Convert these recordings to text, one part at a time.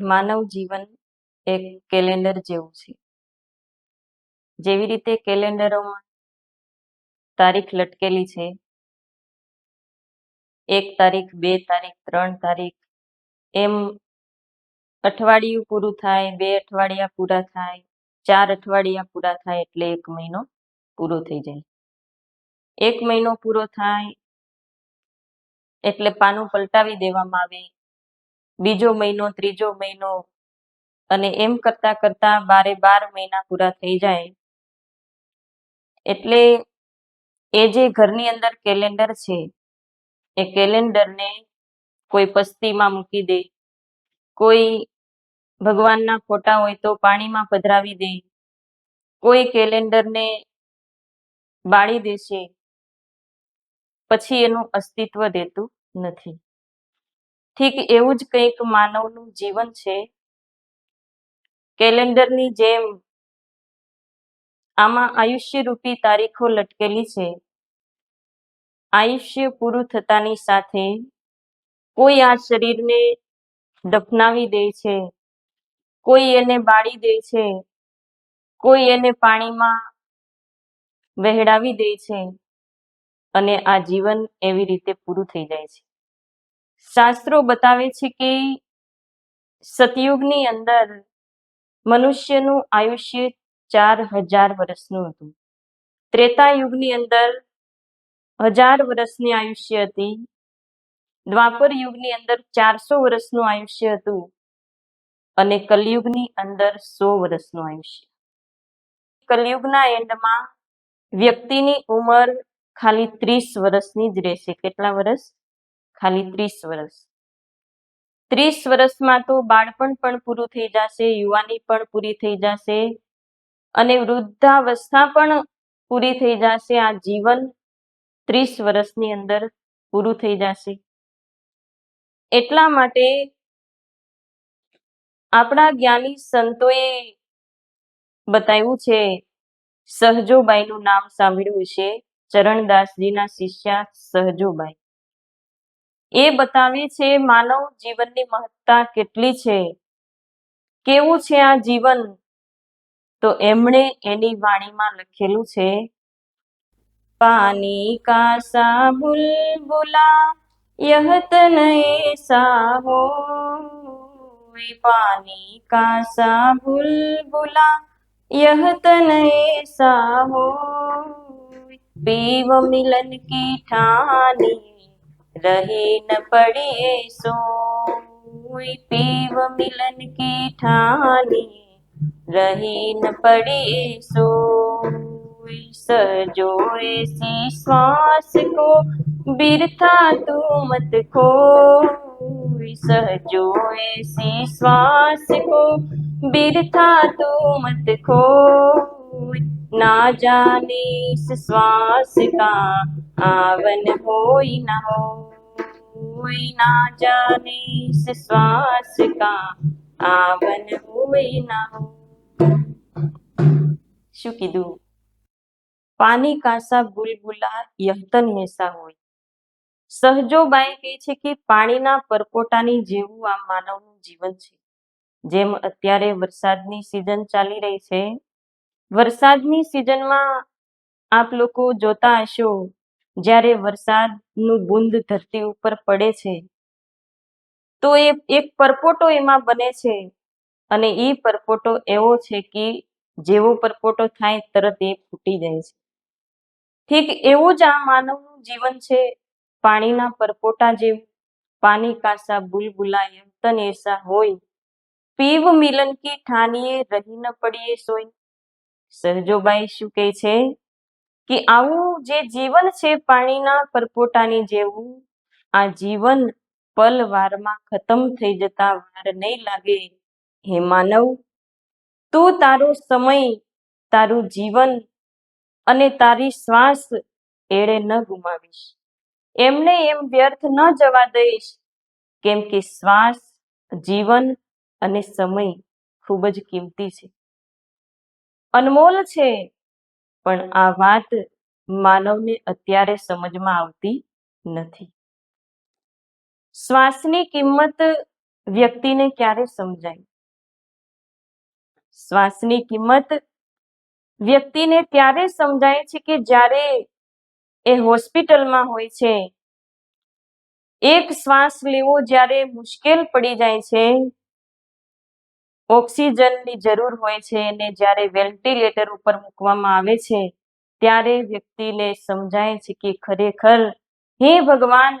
માનવ જીવન એક કેલેન્ડર જેવું છે. જેવી રીતે કેલેન્ડરોમાં તારીખ લટકેલી છે. એક તારીખ, બે તારીખ, ત્રણ તારીખ, એમ અઠવાડિયું પૂરું થાય, બે અઠવાડિયા પૂરા થાય, ચાર અઠવાડિયા પૂરા થાય એટલે એક મહિનો પૂરો થઈ જાય. એક મહિનો પૂરો થાય એટલે પાનું પલટાવી દેવામાં આવે બીજો મહિનો, ત્રીજો મહિનો અને એમ કરતા કરતા બારે બાર મહિના પૂરા થઈ જાય. એટલે એ જે ઘરની અંદર કેલેન્ડર છે, એ કેલેન્ડરને કોઈ પસ્તીમાં મૂકી દે, કોઈ ભગવાનના ફોટા હોય તો પાણીમાં પધરાવી દે, કોઈ કેલેન્ડરને બાળી દેશે, પછી એનું અસ્તિત્વ દેતું નથી. ઠીક એવું જ કંઈક માનવનું જીવન છે. કેલેન્ડરની જેમ આમાં આયુષ્ય રૂપી તારીખો લટકેલી છે. આયુષ્ય પૂરું થતાની સાથે કોઈ આ શરીરને દફનાવી દે છે, કોઈ એને બાળી દે છે, કોઈ એને પાણીમાં વહેડાવી દે છે અને આ જીવન એવી રીતે પૂરું થઈ જાય છે. શાસ્ત્રો બતાવે છે કે સતયુગની અંદર મનુષ્યનું આયુષ્ય ચાર હજાર વર્ષનું હતું. ત્રેતા યુગની અંદર હજાર વર્ષની આયુષ્ય હતી. દ્વાપર યુગની અંદર ચારસો વર્ષનું આયુષ્ય હતું અને કલયુગની અંદર સો વર્ષનું આયુષ્ય. કલયુગના એન્ડમાં વ્યક્તિની ઉંમર ખાલી ત્રીસ વર્ષની જ રહેશે. કેટલા વર્ષ? ખાલી ત્રીસ વર્ષ ત્રીસ વર્ષમાં તો બાળપણ પણ પૂરું થઈ જશે, યુવાની પણ પૂરી થઈ જશે અને વૃદ્ધાવસ્થા પણ પૂરી થઈ જશે. આ જીવન ત્રીસ વર્ષની અંદર પૂરું થઈ જશે. એટલા માટે આપણા જ્ઞાની સંતોએ બતાવ્યું છે, સહજોબાઈનું નામ સાંભળ્યું છે ચરણદાસજીના શિષ્યા સહજોબાઈ. એ બતાવે છે માનવ જીવનની મહત્તા કેટલી છે કેવું છે આ જીવન તો એમણે એની વાણીમાં લખેલું છે પાની કા સા બુલબુલા यह तन ऐसा हो पानी का सा बुलबुला यह तन ऐसा हो पीव मिलन की ठानी रही न पड़ी सो पीव मिलन की ठानी। रही न पड़ी सो सजो ऐसी श्वास को। बिरथा तू मत खो सहजो ऐसी श्वास को। बिरथा तू मत खो, ना जाने इस श्वास का। આવન હોય ના હોય ના જાને શ્વાસ કા. આવન હોય ના શું કીધું? પાણી કાસા બુલબુલા યહતન હેસા હોય. સહજોબાઈ કહે છે કે પાણીના પરપોટાની જેવું આ માનવનું જીવન છે. જેમ અત્યારે વરસાદની સિઝન ચાલી રહી છે. વરસાદની સિઝનમાં આપ લોકો જોતા હશો જ્યારે વરસાદનું બુંદ ધરતી ઉપર પડે છે, તો એ એક પરપોટો એમાં બને છે. અને એ પરપોટો એવો છે કે જેવો પરપોટો થાય તરત એ ફૂટી જાય છે. ઠીક એવું જ આ માનવનું જીવન છે. પાણીના પરપોટા જેવું પાણી કાસા, બુલબુલા, યંતન એસા હોય, પીવ મિલન કી ઠાનીએ રહી ન પડીએ સોય સરજોબાઈ શું કહે છે? કે આવું જે જીવન છે પાણીના પરપોટાની જેવું, આ જીવન પલ વારમાં ખતમ થઈ જતા વાર નહીં લાગે હે માનવ. તું તારો સમય, તારું જીવન અને તારી શ્વાસ એળે ન ગુમાવીશ. એમને એમ વ્યર્થ ન જવા દઈશ, કેમ કે શ્વાસ, જીવન અને સમય ખૂબ જ કિંમતી છે. અનમોલ છે પણ આ વાત માનવને અત્યારે સમજમાં આવતી નથી. શ્વાસની કિંમત વ્યક્તિને ક્યારે સમજાય? શ્વાસની કિંમત વ્યક્તિને ત્યારે સમજાય છે કે જ્યારે એ હોસ્પિટલમાં હોય છે. એક શ્વાસ લેવો જ્યારે મુશ્કેલ પડી જાય છે ઓક્સિજનની જરૂર હોય છે અને જ્યારે વેન્ટિલેટર ઉપર મૂકવામાં આવે છે, ત્યારે વ્યક્તિને સમજાય છે કે ખરેખર, હે ભગવાન,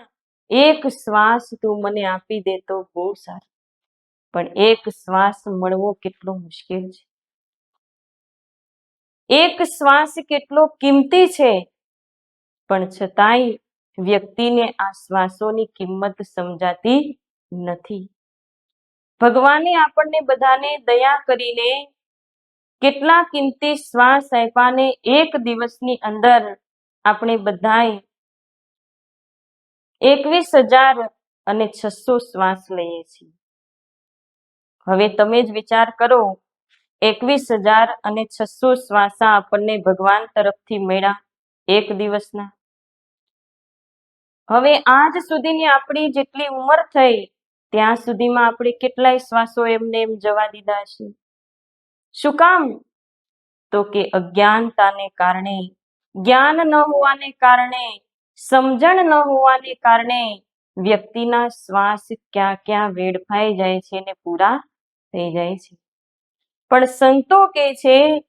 એક શ્વાસ તું મને આપી દે તો બહુ સારું. પણ એક શ્વાસ મળવો કેટલો મુશ્કેલ છે. એક શ્વાસ કેટલો કિંમતી છે, પણ છતાંય વ્યક્તિને આ શ્વાસોની કિંમત સમજાતી નથી. ભગવાને આપણને બધાને દયા કરીને કેટલા કિંમતી શ્વાસ આપ્યાને એક દિવસની અંદર આપણે બધાએ એકવીસ હજાર અને છસો શ્વાસ લઈએ છીએ. હવે તમે જ વિચાર કરો, એકવીસ હજાર અને છસો શ્વાસા આપણને ભગવાન તરફથી મળ્યા એક દિવસના. હવે આજ સુધીની આપણી જેટલી ઉંમર થઈ ત્યાં સુધીમાં આપણે કેટલાય શ્વાસો એમને એમ જવા દીધા છે. શું કામ? તો કે અજ્ઞાનતાને કારણે, જ્ઞાન ન હોવાને કારણે, સમજણ ન હોવાને કારણે વ્યક્તિના શ્વાસ ક્યાં ક્યાં વેડફાઈ જાય છે ને પૂરા થઈ જાય છે. પણ સંતો કે છે,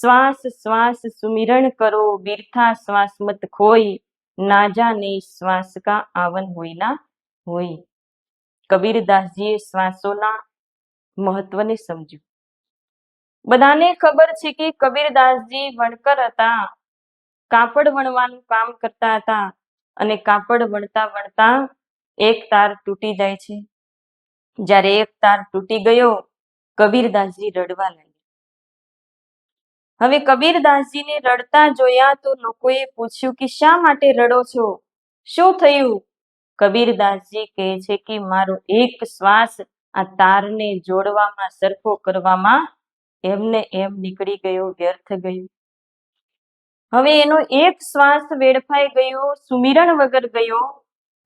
શ્વાસ શ્વાસ સુમિરણ કરો, બિરથા શ્વાસ મત ખોઈ, ના જાને શ્વાસ કા આવન હોય ના હોય. કબીરદાસજીએ શ્વાસોના મહત્વને સમજ્યું. બધાને ખબર છે કે કબીરદાસજી વણકર હતા. કાપડ વણવાનું કામ કરતા હતા અને કાપડ વણતા વણતા એક તાર તૂટી જાય છે. જ્યારે એક તાર તૂટી ગયો, કબીરદાસજી રડવા લાગ્યા. હવે કબીરદાસજીને રડતા જોયા તો લોકોએ પૂછ્યું કે શા માટે રડો છો? શું થયું? કબીરદાસજી કહે છે કે મારો એક શ્વાસ આ તારને જોડવામાં, સરખો કરવામાં એમને એમ નીકળી ગયો, વ્યર્થ ગયું. હવે એનો એક શ્વાસ વેડફાઈ ગયો, સુમિરણ વગર ગયો,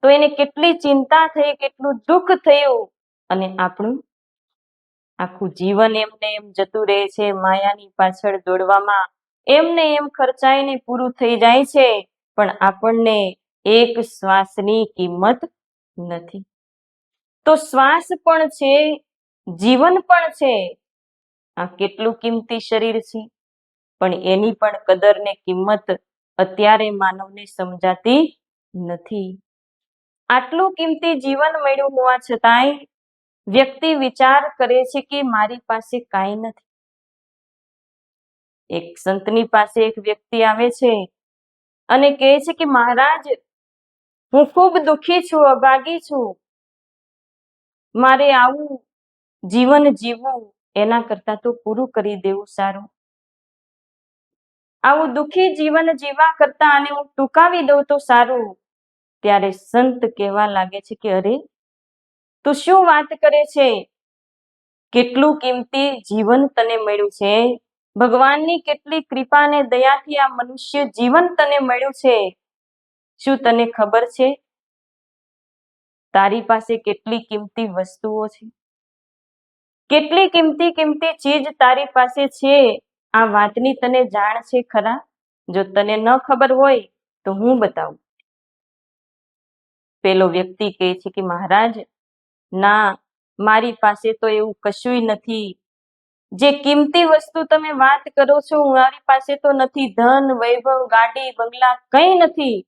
તો એને કેટલી ચિંતા થઈ, કેટલું દુઃખ થયું અને આપણું આખું જીવન એમને એમ જતું રહે છે, માયાની પાછળ દોડવામાં એમને એમ ખર્ચાઈને પૂરું થઈ જાય છે, પણ આપણને એક શ્વાસની કિંમત નથી. તો શ્વાસ પણ છે, જીવન પણ છે. આ કેટલું કિંમતી શરીર છે? પણ એની પણ કદર ને કિંમત અત્યારે માનવને સમજાતી નથી. આટલું કિંમતી જીવન મળ્યું હોવા છતાંય વ્યક્તિ વિચાર કરે છે કે મારી પાસે કાંઈ નથી. એક સંતની પાસે એક વ્યક્તિ આવે છે અને કહે છે કે, મહારાજ હું ખૂબ દુઃખી છું, અભાગી છું. મારે આવું જીવન જીવવું એના કરતા તો પૂરું કરી દેવું સારું. આવું દુઃખી જીવન જીવવા કરતા અને હું ટૂંકાવી દઉં તો સારું. ત્યારે સંત કહેવા લાગે છે કે, અરે, તું શું વાત કરે છે? કેટલું કિંમતી જીવન તને મળ્યું છે? ભગવાનની કેટલી કૃપા અને દયાથી આ મનુષ્ય જીવન તને મળ્યું છે? શું તને ખબર છે? તારી પાસે કેટલી કિંમતી વસ્તુઓ છે? કેટલી કિંમતી કિંમતી ચીજ તારી પાસે છે? આ વાતની તને જાણ છે ખરા? જો તને ન ખબર હોય, તો હું બતાવું. પેલો વ્યક્તિ કહે છે કે, મહારાજ, ના, મારી પાસે તો એવું કશુંય નથી. જે કિંમતી વસ્તુ તમે વાત કરો છો, મારી પાસે તો નથી. ધન, વૈભવ, ગાડી, બંગલા, કંઈ નથી.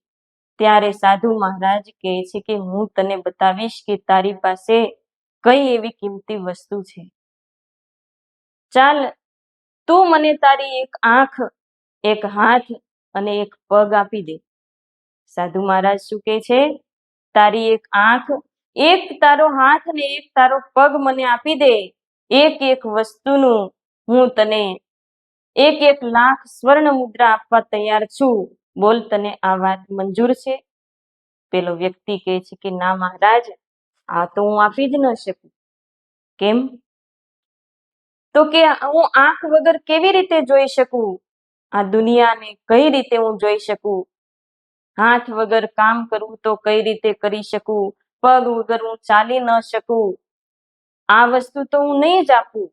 ત્યારે સાધુ મહારાજ કહે છે કે હું તને બતાવીશ કે તારી પાસે કઈ એવી કિંમતી વસ્તુ છે. ચાલ, તું મને તારી એક આંખ, એક હાથ અને એક પગ આપી દે. સાધુ મહારાજ શું કહે છે? તારી એક આંખ, એક તારો હાથ ને એક તારો પગ મને આપી દે. એક એક વસ્તુનું હું તને એક એક લાખ સ્વર્ણ મુદ્રા આપવા તૈયાર છું. બોલ તને આ વાત મંજૂર છે? પેલો વ્યક્તિ કહે છે કે, ના મહારાજ, આ તો હું આપી જ ન શકું. કેમ? તો કે હું આંખ વગર કેવી રીતે જોઈ શકું? આ દુનિયાને કઈ રીતે હું જોઈ શકું? હાથ વગર કામ કરવું તો કઈ રીતે કરી શકું? પગ વગર હું ચાલી ન શકું? આ વસ્તુ તો હું નહીં જ આપું.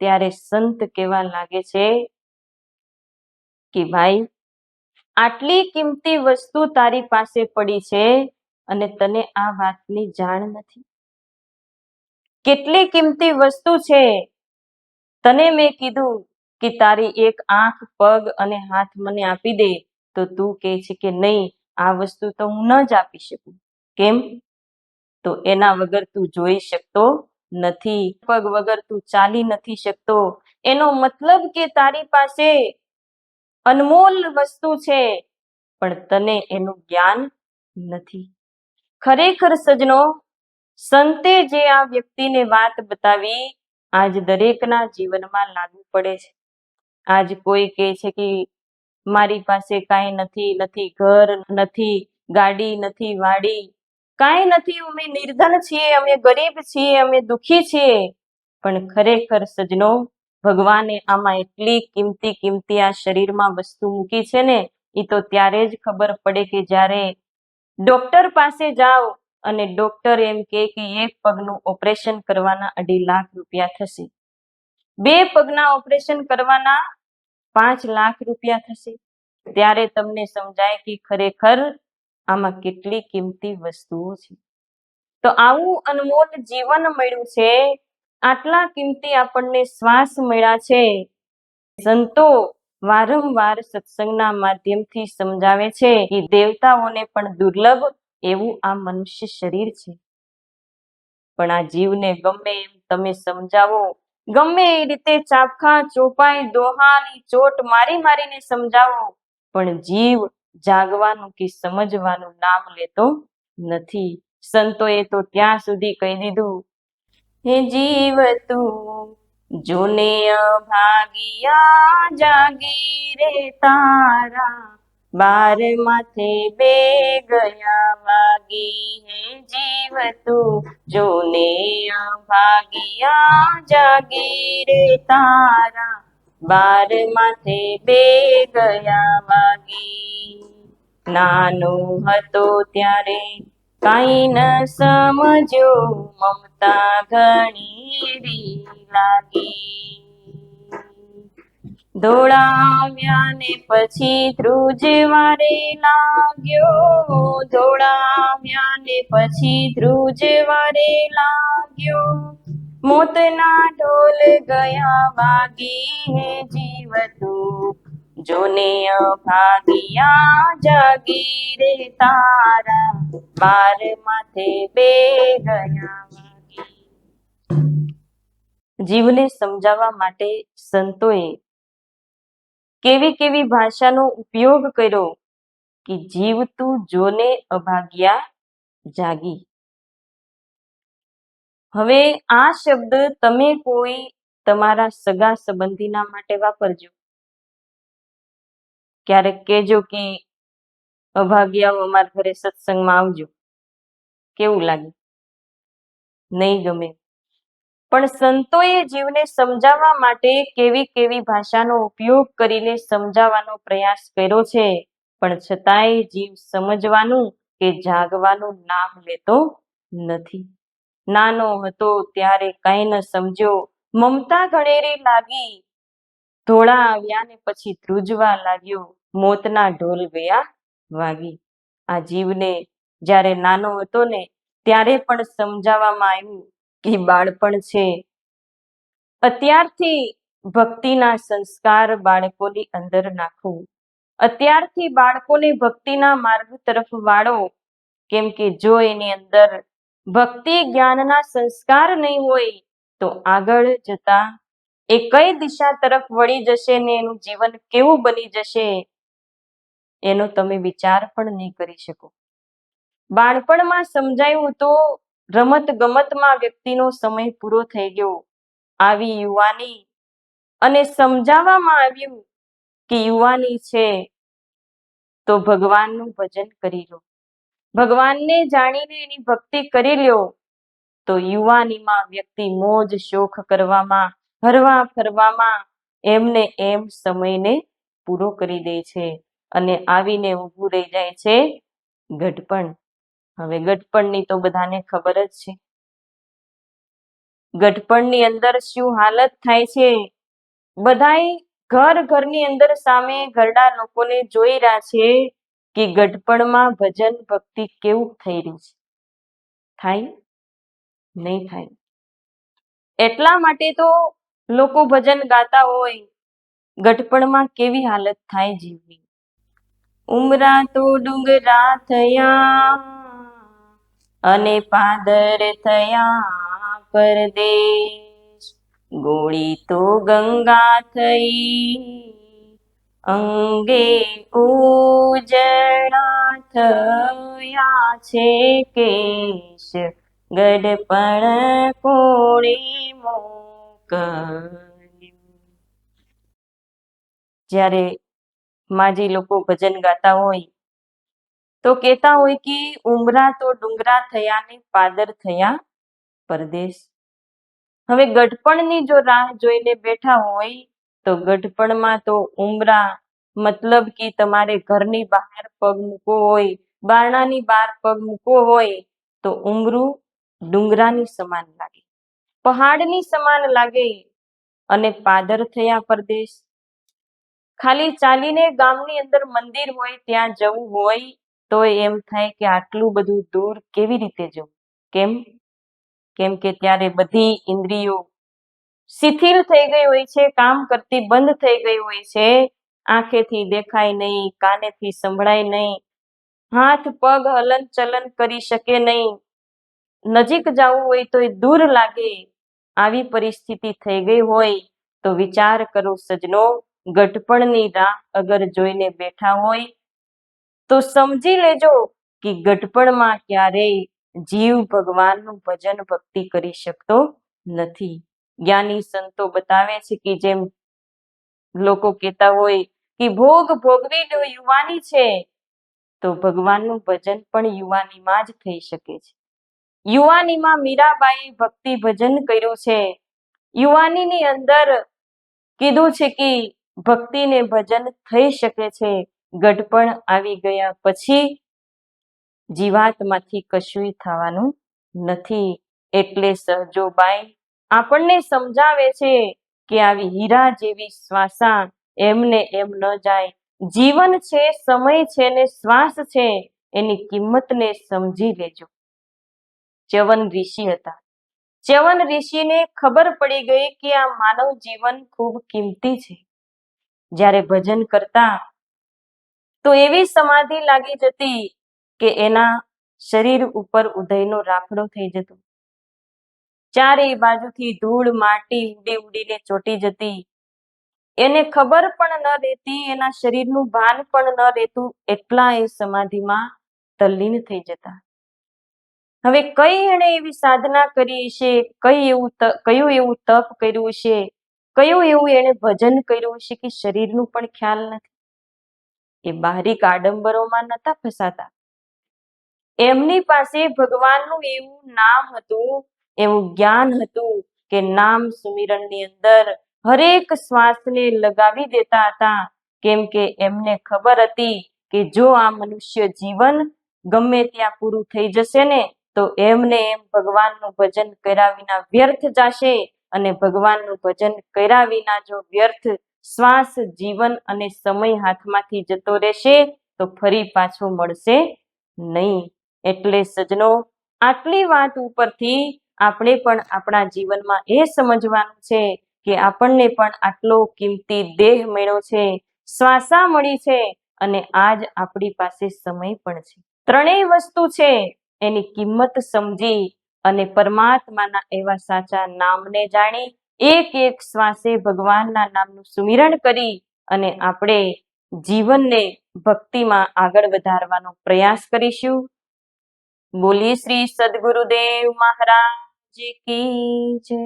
ત્યારે સંત કેવા લાગે છે કે, ભાઈ આટલી કિંમતી વસ્તુ તારી પાસે પડી છે અને તને આ વાતની જાણ નથી. કેટલી કિંમતી વસ્તુ છે? તને મેં કીધું કે તારી એક આંખ, પગ અને હાથ મને આપી દે, તો તું કહે છે કે નહીં, આ વસ્તુ તો હું ન જ આપી શકું. કેમ? તો એના વગર તું જોઈ શકતો નથી, પગ વગર તું ચાલી નથી શકતો. એનો મતલબ કે તારી પાસે અનમોલ વસ્તુ છે, પણ તને એનું જ્ઞાન નથી. ખરેખર સજનો સંતે જે આ વ્યક્તિને વાત બતાવી, આજ દરેકના જીવનમાં લાગુ પડે છે. આજ કોઈ કહે છે કે, મારી પાસે કાંઈ નથી નથી ઘર, નથી ગાડી, નથી વાડી. કાંઈ નથી, અમે નિર્ધન છીએ, અમે ગરીબ છીએ, અમે દુખી છીએ. પણ ખરેખર સજનો ભગવાને આમાં એટલી કિંમતી કિંમતી આ શરીરમાં વસ્તુ મૂકી છે ને એ તો ત્યારે જ ખબર પડે કે જ્યારે ડોક્ટર પાસે જાઓ અને ડોક્ટર એમ કે એક પગનું ઓપરેશન કરવાના અઢી લાખ રૂપિયા થશે. બે પગના ઓપરેશન કરવાના પાંચ લાખ રૂપિયા થશે. ત્યારે તમને સમજાય કે ખરેખર આમાં કેટલી કિંમતી વસ્તુઓ છે. તો આવું અનમોલ જીવન મળ્યું છે આટલા કિંમતી આપણને શ્વાસ મળ્યા છે. સંતો વારંવાર સત્સંગના માધ્યમથી સમજાવે છે કે દેવતાઓને પણ દુર્લભ એવું આ મનુષ્ય શરીર છે. પણ આ જીવને ગમે એમ તમે સમજાવો. ગમે એ રીતે ચાપખા, ચોપાઈ, દોહાની ચોટ મારી મારીને સમજાવો. પણ જીવ જાગવાનું કે સમજવાનું નામ લેતો નથી. સંતોએ તો ત્યાં સુધી કહી દીધું હે જીવ તું જોને અભાગિયા જાગી રે તારા બાર માથે બે ગયા વાગી હે જીવ તું જોને અભાગિયા જાગી રે તારા બાર માથે બે ગયા વાગી નાનો હતો ત્યારે કાંઈ ન સમજ્યો મમતા ઘણી લાગી. ધોળાવ્યા ને પછી ધ્રુજવારે લાગ્યો ધોળાવ્યા ને પછી ધ્રુજવારે લાગ્યો. મોતના ઢોલ ગયા, વાગી હે જીવ તું જોને અભાગિયા જાગી રે તારા બાર માથે બે ગયા જીવને સમજાવવા માટે સંતોએ કેવી કેવી ભાષાનો ઉપયોગ કર્યો કે જીવ તું જોને અભાગ્યા જાગી હવે આ શબ્દ તમે કોઈ તમારા સગા સંબંધીના માટે વાપરજો. ક્યારેક કહેજો કે અભાગ્યાઓ અમારા ઘરે સત્સંગમાં આવજો. કેવું લાગે? નહીં ગમે. પણ સંતોએ જીવને સમજાવવા માટે કેવી કેવી ભાષાનો ઉપયોગ કરીને સમજાવવાનો પ્રયાસ કર્યો છે. પણ છતાંય જીવ સમજવાનું કે જાગવાનું નામ લેતો નથી. નાનો હતો ત્યારે કઈ ન સમજ્યો. મમતા ઘણેરી લાગી ધોળા આવ્યા ને પછી ધ્રુજવા લાગ્યો. મોતના ઢોલ ગયા વાગી. આ જીવને જ્યારે નાનો હતો ને ત્યારે પણ સમજાવવામાં આવ્યું કે બાળપણ છે. અત્યારથી ભક્તિના સંસ્કાર બાળકોની અંદર નાખવું અત્યારથી બાળકોને ભક્તિના માર્ગ તરફ વાળો. કેમ કે જો એની અંદર ભક્તિ જ્ઞાનના સંસ્કાર નહીં હોય તો આગળ જતા એ કઈ દિશા તરફ વળી જશે ને એનું જીવન કેવું બની જશે, એનો તમે વિચાર પણ નહીં કરી શકો. બાળપણમાં સમજાયું તો રમત ગમતમાં વ્યક્તિનો સમય પૂરો થઈ ગયો. આવી યુવાની અને સમજાવવામાં આવ્યું કે યુવાની છે તો ભગવાનનું ભજન કરી લો. ભગવાનને જાણીને એની ભક્તિ કરી લ્યો તો યુવાનીમાં વ્યક્તિ મોજ શોખ કરવામાં હરવા ફરવામાં એમને એમ સમયને પૂરો કરી દે છે અને આવીને ઊભું રહી જાય છે ગઢપણ. હવે ગઢપણની તો બધાને ખબર જ છે. ગઢપણની અંદર શું હાલત થાય છે? બધાય ઘર ઘરની અંદર સામે ઘરડા લોકોને જોઈ રહ્યા છે કે ગઢપણમાં ભજન ભક્તિ કેવું થઈ રહ્યું છે. થાય? નહીં થાય? એટલા માટે તો લોકો ભજન ગાતા હોય ગઢપણમાં કેવી હાલત થાય જીવની? ઉમરા તો ડુંગરા થયા અને પાદર થયા પરદેશ. ગોળી તો ગંગા થઈ, અંગે ઉજળા થયા છે કેશ. ગઢપણ કોળી મોકલ્યું જ્યારે માજી લોકો ભજન ગાતા હોય, તો કહેતા હોય કે ઉમરા તો ડુંગરા થયા ને પાદર થયા પરદેશ. હવે ગઢપણની જો રાહ જોઈને બેઠા હોય, તો ગઢપણમાં તો ઉમરા મતલબ કે તમારે ઘરની બહાર પગ મૂકવો હોય, બારણાની બહાર પગ મૂકવો હોય, તો ઉમરું ડુંગરાની સમાન લાગે. પહાડની સમાન લાગે અને પાદર થયા પરદેશ. ખાલી ચાલીને ગામની અંદર મંદિર હોય, ત્યાં જવું હોય, તો એમ થાય કે આટલું બધું દૂર કેવી રીતે જવું? કેમ? કેમ કે ત્યારે બધી ઇન્દ્રિયો શિથિલ થઈ ગઈ હોય છે, કામ કરતી બંધ થઈ ગઈ હોય છે, આંખેથી દેખાય નહીં, કાનેથી સંભળાય નહીં, હાથ, પગ હલન ચલન કરી શકે નહીં, નજીક જવું હોય તો એ દૂર લાગે આવી પરિસ્થિતિ થઈ ગઈ હોય તો વિચાર કરો સજનો ગટપણની રાહ અગર જોઈને બેઠા હોય તો સમજી લેજો કે ગટપણમાં ક્યારેય જીવ ભગવાનનું ભજન ભક્તિ કરી શકતો નથી. જ્ઞાની સંતો બતાવે છે કે જેમ લોકો કહેતા હોય કે ભોગ ભોગવી યુવાની છે, તો ભગવાનનું ભજન પણ યુવાનીમાં જ થઈ શકે છે. યુવાનીમાં મીરાબાઈ ભક્તિ ભજન કર્યું છે. યુવાનીની અંદર કીધું છે કે ભક્તિ ને ભજન થઈ શકે છે. ગઢપણ આવી ગયા પછી જીવાતમાંથી કશુંય થવાનું નથી. એટલે સહજોબાઈ આપણને સમજાવે છે કે આવી હીરા જેવી શ્વાસા એમને એમ ન જાય. જીવન છે, સમય છે ને શ્વાસ છે. એની કિંમતને સમજી લેજો. ચ્યવન ઋષિ હતા. ચ્યવન ઋષિને ખબર પડી ગઈ કે આ માનવ જીવન ખૂબ કિંમતી છે. જ્યારે ભજન કરતા તો એવી સમાધિ લાગી જતી કે એના શરીર ઉપર ઉદયનો રાફડો થઈ જતો. ચારે બાજુથી ધૂળ, માટી ઉડી ઉડીને ચોટી જતી. એને ખબર પણ ન રહેતી, એના શરીરનું ભાન પણ ન રહેતું, એટલા એ સમાધિમાં તલ્લીન થઈ જતા. હવે કઈ એણે એવી સાધના કરી છે? કઈ એવું કયું એવું તપ કર્યું છે? કયું એવું એણે ભજન કર્યું છે કે શરીરનું પણ ખ્યાલ નથી? એ બહારી આડંબરોમાં નતા ફસાતા? એમની પાસે ભગવાનનું એવું નામ હતું, એવું જ્ઞાન હતું કે નામ સુમિરણની અંદર હરેક શ્વાસને લગાવી દેતા હતા. કેમ કે એમને ખબર હતી કે જો આ મનુષ્ય જીવન ગમે ત્યાં પૂરું થઈ જશે ને તો એમને એમ ભગવાનનું ભજન કર્યા વિના વ્યર્થ જશે અને ભગવાનનું ભજન કર્યા વિના જો વ્યર્થ શ્વાસ, જીવન અને સમય હાથમાંથી જતો રહેશે, તો ફરી પાછો મળશે નહીં. એટલે સજનો આટલી વાત ઉપરથી આપણે પણ આપણા જીવનમાં એ સમજવાનું છે કે આપણને પણ આટલો કિંમતી દેહ મેળો છે, શ્વાસા મળી છે અને આજ આપણી પાસે સમય પણ છે. ત્રણેય વસ્તુ છે. એની કિંમત સમજી અને પરમાત્માના એવા સાચા નામને જાણી એક એક શ્વાસે ભગવાનના નામનું સુમિરણ કરી અને આપણે જીવનને ભક્તિમાં આગળ વધારવાનો પ્રયાસ કરીશું. બોલીએ શ્રી સદગુરુદેવ મહારાજ કી જય.